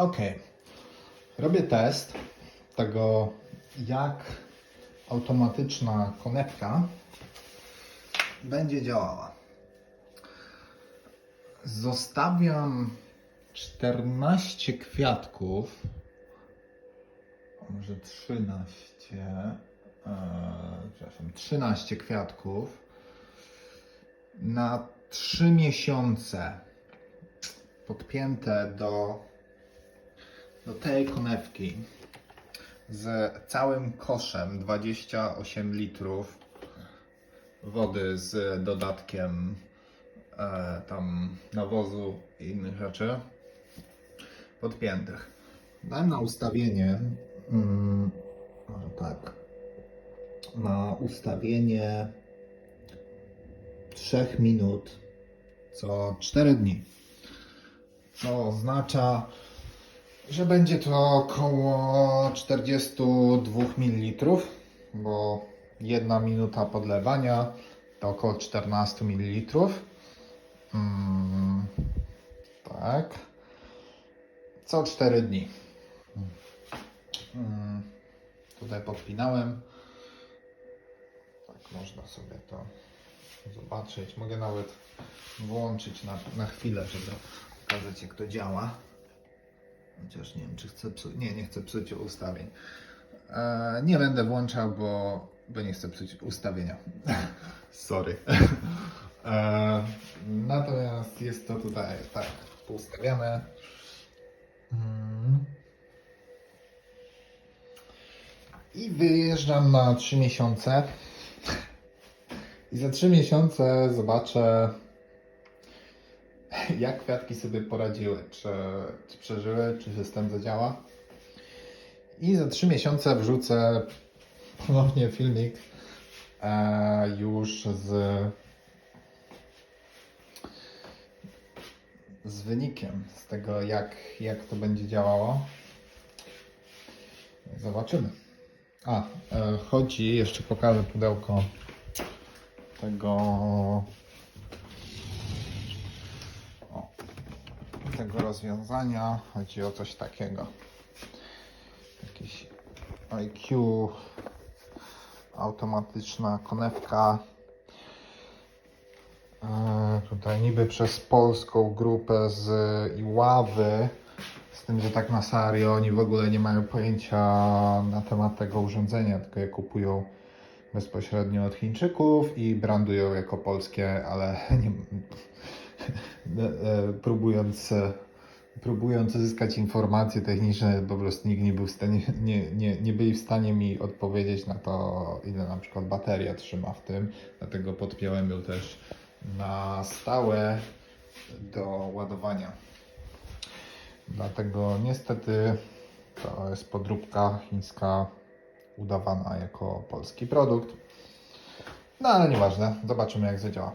Ok. Robię test tego, jak automatyczna konewka będzie działała. Zostawiam 14 kwiatków, może 13, e, przepraszam, 13 kwiatków na 3 miesiące podpięte do, do tej konewki z całym koszem 28 litrów wody z dodatkiem e, tam nawozu i innych rzeczy podpiętych. Dałem na ustawienie, mm, tak, na ustawienie 3 minut co 4 dni. Co oznacza, że będzie to około 42 ml, bo jedna minuta podlewania to około 14 ml. Mm, tak. Co 4 dni. Mm, tutaj podpinałem. Tak można sobie to zobaczyć. Mogę nawet włączyć na, na chwilę, żeby pokazać jak to działa. Chociaż nie wiem, czy chcę psuć. Nie, nie chcę psuć ustawień. E, nie będę włączał, bo, bo nie chcę psuć ustawienia. Sorry. e, natomiast jest to tutaj tak poustawiane. Mm. I wyjeżdżam na 3 miesiące. I za 3 miesiące zobaczę, jak kwiatki sobie poradziły. Czy, czy przeżyły, czy system zadziała. I za 3 miesiące wrzucę ponownie filmik e, już z, z wynikiem, z tego jak, jak to będzie działało. Zobaczymy. A, e, chodzi, jeszcze pokażę pudełko tego tego rozwiązania. Chodzi o coś takiego. Jakiś IQ, automatyczna konewka. E, tutaj niby przez polską grupę z Iławy. Z tym, że tak na serio oni w ogóle nie mają pojęcia na temat tego urządzenia, tylko je kupują bezpośrednio od Chińczyków i brandują jako polskie, ale nie, próbując, e, próbując uzyskać informacje techniczne, po prostu nikt nie był w stanie, nie, nie, nie byli w stanie mi odpowiedzieć na to, ile na przykład bateria trzyma w tym, dlatego podpiąłem ją też na stałe do ładowania. Dlatego niestety to jest podróbka chińska udawana jako polski produkt. No ale nieważne, zobaczymy jak zadziała.